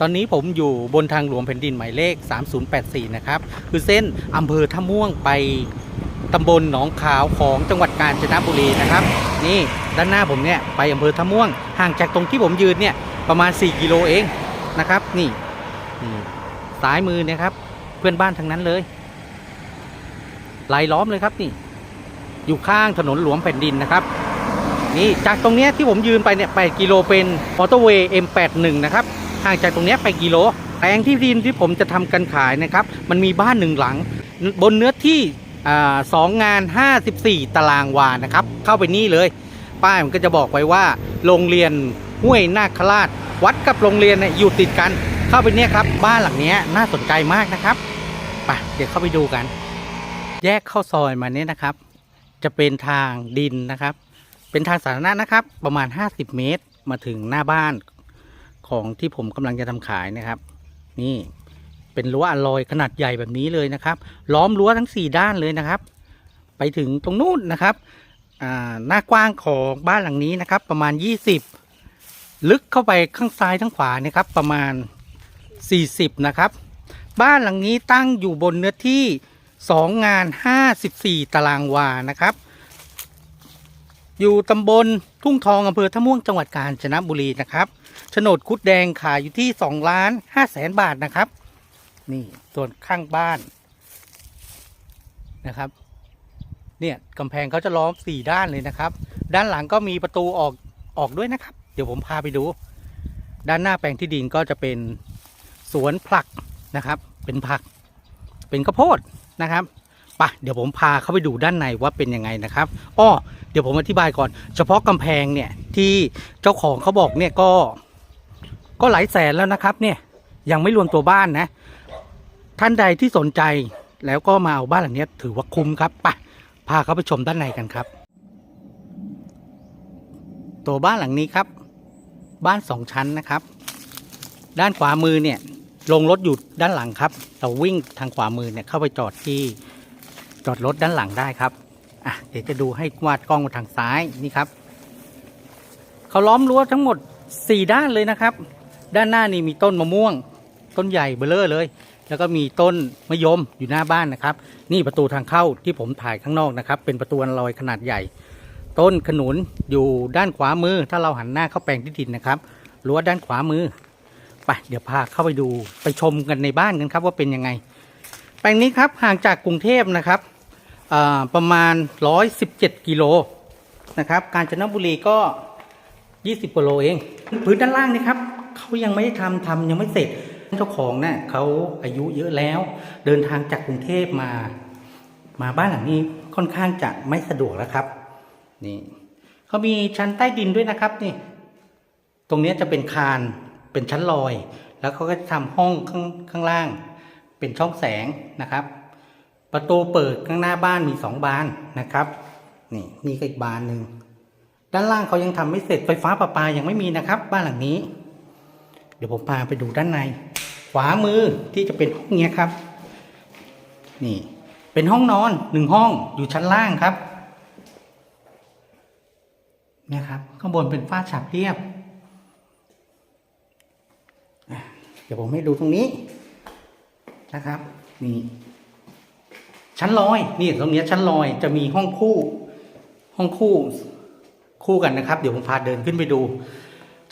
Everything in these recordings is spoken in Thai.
ตอนนี้ผมอยู่บนทางหลวงแผ่นดินหมายเลข 3084 นะครับ คือเส้นอำเภอท่าม่วงไปตำบลหนองขาวของจังหวัดกาญจนบุรีนะครับ นี่ด้านหน้าผมเนี่ยไปอำเภอท่าม่วง ห่างจากตรงที่ผมยืนเนี่ยประมาณ 4 กิโลเองนะครับ นี่นี่ซ้ายมือเนี่ยครับ เพื่อนบ้านทั้งนั้นเลยลายล้อมเลยครับนี่ อยู่ข้างถนนหลวงแผ่นดินนะครับ นี่จากตรงเนี้ยที่ผมยืนไปเนี่ย8กิโลเป็นมอเตอร์เวย์ M81 นะครับ ห่างจากตรงนี้ไปกิโล แปลงที่ดินที่ผมจะทำกันขายนะครับ มันมีบ้านหนึ่งหลัง บนเนื้อที่สองงาน 54 ตารางวานะครับ เข้าไปนี่เลย ป้ายมันก็จะบอกไว้ว่า โรงเรียนห้วยนาคราช วัดกับโรงเรียนเนี่ยอยู่ติดกัน เข้าไปเนี่ยครับ บ้านหลังนี้น่าสนใจมากนะครับไปเดี๋ยวเข้าไปดูกัน แยกเข้าซอยมาเนี่ยนะครับ จะเป็นทางดินนะครับ เป็นทางสาธารณะนะครับ ประมาณ 50 เมตร มาถึงหน้าบ้าน ของที่ผมกำลังจะทำขายนะครับ นี่เป็นรั้วอลลอยขนาดใหญ่แบบนี้เลยนะครับ ล้อมรั้วทั้ง 4 ด้านเลยนะครับ ไปถึงตรงนู้นนะครับหน้ากว้างของบ้านหลังนี้นะครับ ประมาณ 20 ลึกเข้าไปข้างซ้ายทั้งขวานะครับ ประมาณ 40 นะครับ บ้านหลังนี้ตั้งอยู่บนเนื้อที่ 2 งาน 54 ตารางวานะครับ อยู่ตำบลทุ่งทองอำเภอท่าม่วงจังหวัดกาญจนบุรีนะครับโฉนดคุดแดงขายอยู่ที่2ล้าน5แสนบาทนะครับ นี่ส่วนข้างบ้านนะครับ เนี่ยกำแพงเขาจะล้อมสี่ด้านเลยนะครับ ด้านหลังก็มีประตูออกออกด้วยนะครับ เดี๋ยวผมพาไปดู ด้านหน้าแปลงที่ดินก็จะเป็นสวนผักนะครับ เป็นผัก เป็นข้าวโพดนะครับ ปะเดี๋ยวผมพาเข้าไปดูด้านในว่าเป็นยังไงนะครับอ้อเดี๋ยวผมอธิบายก่อน เฉพาะกำแพงเนี่ยที่เจ้าของเขาบอกเนี่ยก็ก็หลายแสนแล้วนะครับเนี่ยยังไม่รวมตัวบ้านนะ ท่านใดที่สนใจแล้วก็มาเอาบ้านหลังนี้ถือว่าคุ้มครับไปพาเขาไปชมด้านในกันครับ ตัวบ้านหลังนี้ครับ บ้านสองชั้นนะครับ ด้านขวามือเนี่ยลงรถอยู่ด้านหลังครับ เราวิ่งทางขวามือเนี่ยเข้าไปจอดที่ จอดรถด้านหลังได้ครับอะเดี๋ยวจะดูให้วาดกล้องมาทางซ้ายนี่ครับเขาล้อมรั้วทั้งหมด 4 ด้านเลยนะครับ ด้านหน้านี่มีต้นมะม่วง ต้นใหญ่เบลเลอร์เลย แล้วก็มีต้นมะยมอยู่หน้าบ้านนะครับ นี่ประตูทางเข้าที่ผมถ่ายข้างนอกนะครับ เป็นประตูอันลอยขนาดใหญ่ ต้นขนุนอยู่ด้านขวามือ ถ้าเราหันหน้าเข้าแปลงที่ดินนะครับรั้วด้านขวามือไปเดี๋ยวพาเข้าไปดูไปชมกันในบ้านกันครับว่าเป็นยังไง แปลงนี้ครับห่างจากกรุงเทพนะครับ ประมาณ 117 กิโลนะครับ กาญจนบุรีก็ 20กิโลเอง พื้นด้านล่างนี่ครับเขายังไม่ได้ทำทำยังไม่เสร็จเจ้าของเนี่ยเขาอายุเยอะแล้ว เดินทางจากกรุงเทพมา มาบ้านหลังนี้ค่อนข้างจะไม่สะดวกแล้วครับนี่เขามีชั้นใต้ดินด้วยนะครับนี่ ตรงนี้จะเป็นคานเป็นชั้นลอย แล้วเขาก็จะทำห้องข้างข้างล่าง เป็นช่องแสงนะครับ ประตูเปิดข้างหน้าบ้านมีสองบานนะครับนี่นี่ก็อีกบานหนึ่งด้านล่างเขายังทำไม่เสร็จไฟฟ้าประปายังไม่มีนะครับ บ้านหลังนี้ เดี๋ยวผมพาไปดูด้านใน ขวามือที่จะเป็นห้องเนี้ยครับ นี่ เป็นห้องนอนหนึ่งห้องอยู่ชั้นล่างครับเนี่ยครับข้างบนเป็นฝ้าฉาบเรียบ เดี๋ยวผมให้ดูตรงนี้นะครับ นี่ ชั้นลอยนี่ตรงนี้ชั้นลอยจะมีห้องคู่ ห้องคู่คู่กันนะครับ เดี๋ยวผมพาเดินขึ้นไปดู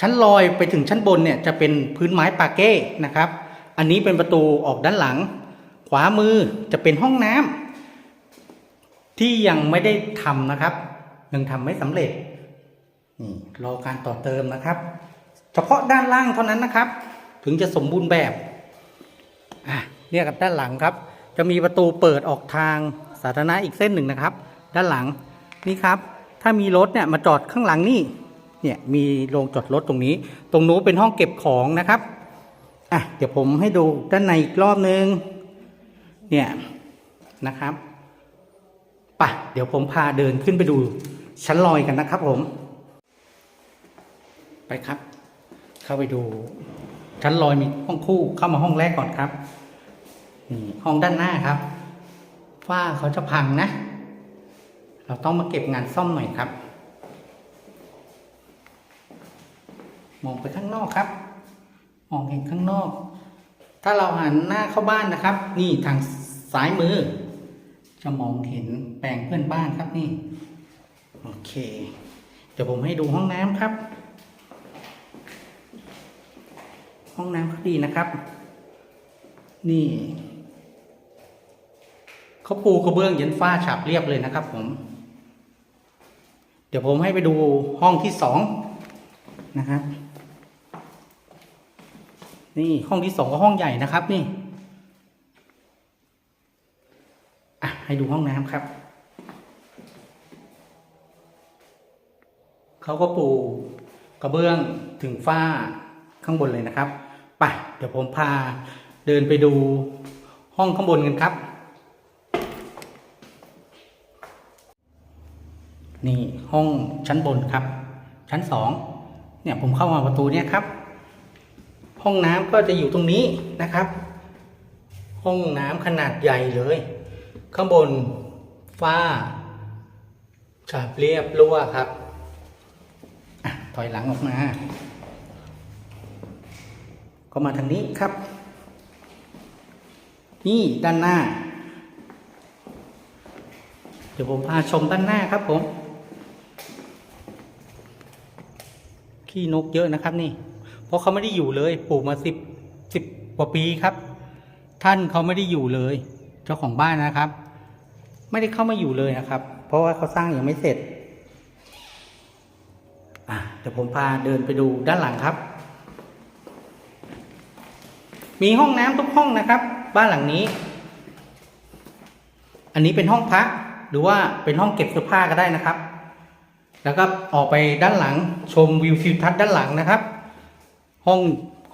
ชั้นลอยไปถึงชั้นบนเนี่ยจะเป็นพื้นไม้ปาเก้นะครับ อันนี้เป็นประตูออกด้านหลัง ขวามือจะเป็นห้องน้ำที่ยังไม่ได้ทำนะครับ ยังทำไม่สำเร็จนี่รอการต่อเติมนะครับ เฉพาะด้านล่างเท่านั้นนะครับ ถึงจะสมบูรณ์แบบอะเนี่ยกับด้านหลังครับ จะมีประตูเปิดออกทางสาธารณะอีกเส้นหนึ่งนะครับ ด้านหลังนี่ครับ ถ้ามีรถเนี่ยมาจอดข้างหลังนี่เนี่ยมีโรงจอดรถตรงนี้ ตรงนู้นเป็นห้องเก็บของนะครับอะเดี๋ยวผมให้ดูด้านในอีกรอบนึงเนี่ยนะครับไปะเดี๋ยวผมพาเดินขึ้นไปดูชั้นลอยกันนะครับผม ไปครับ เข้าไปดูชั้นลอยมีห้องคู่เข้ามาห้องแรกก่อนครับ นี่ห้องด้านหน้าครับฝ้าเขาจะพังนะ เราต้องมาเก็บงานซ่อมหน่อยครับ มองไปข้างนอกครับ มองเห็นข้างนอก ถ้าเราหันหน้าเข้าบ้านนะครับ นี่ทางซ้ายมือ จะมองเห็นแปลงเพื่อนบ้านครับนี่ โอเค เดี๋ยวผมให้ดูห้องน้ำครับ ห้องน้ำเขาดีนะครับ นี่ เขาปูกระเบื้องยันฟ้าฉาบเรียบเลยนะครับผม เดี๋ยวผมให้ไปดูห้องที่สองนะครับ นี่ห้องที่สองก็ห้องใหญ่นะครับนี่อะให้ดูห้องน้ำครับเขาก็ปูกระเบื้องถึงฝ้าข้างบนเลยนะครับไปเดี๋ยวผมพาเดินไปดูห้องข้างบนกันครับ นี่ห้องชั้นบนครับ ชั้นสองเนี่ยผมเข้ามาประตูเนี่ยครับ ห้องน้ำก็จะอยู่ตรงนี้นะครับ ห้องน้ำขนาดใหญ่เลย ข้างบนฝ้าฉาบเรียบรั่วครับอถอยหลังออกมา ก็มาทางนี้ครับ นี่ด้านหน้า เดี๋ยวผมพาชมด้านหน้าครับผม ขี้นกเยอะนะครับ นี่ เพราะเขาไม่ได้อยู่เลย ปลูกมาสิบสิบกว่าปีครับ ท่านเขาไม่ได้อยู่เลย เจ้าของบ้านนะครับ ไม่ได้เข้ามาอยู่เลยนะครับ เพราะว่าเขาสร้างยังไม่เสร็จอะเดี๋ยวผมพาเดินไปดูด้านหลังครับ มีห้องน้ำทุกห้องนะครับ บ้านหลังนี้ อันนี้เป็นห้องพักหรือว่าเป็นห้องเก็บเสื้อผ้าก็ได้นะครับ แล้วก็ออกไปด้านหลังชมวิวทิวทัศน์ด้านหลังนะครับ ห้อง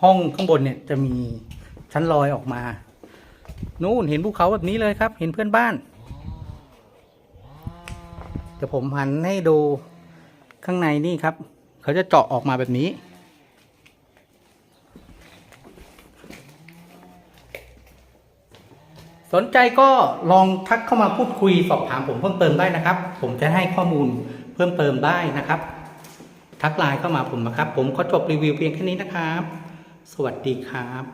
ห้องข้างบนเนี่ยจะมีชั้นลอยออกมา นู่นเห็นภูเขาแบบนี้เลยครับ เห็นเพื่อนบ้านเดี๋ยวผมหันให้ดูข้างในนี่ครับ เขาจะเจาะออกมาแบบนี้ สนใจก็ลองทักเข้ามาพูดคุยสอบถามผมเพิ่มเติมได้นะครับ ผมจะให้ข้อมูล พิ่มเติมได้นะครับ ทักไลน์เข้ามาผมนะครับ ผมขอจบรีวิวเพียงแค่นี้นะครับ สวัสดีครับ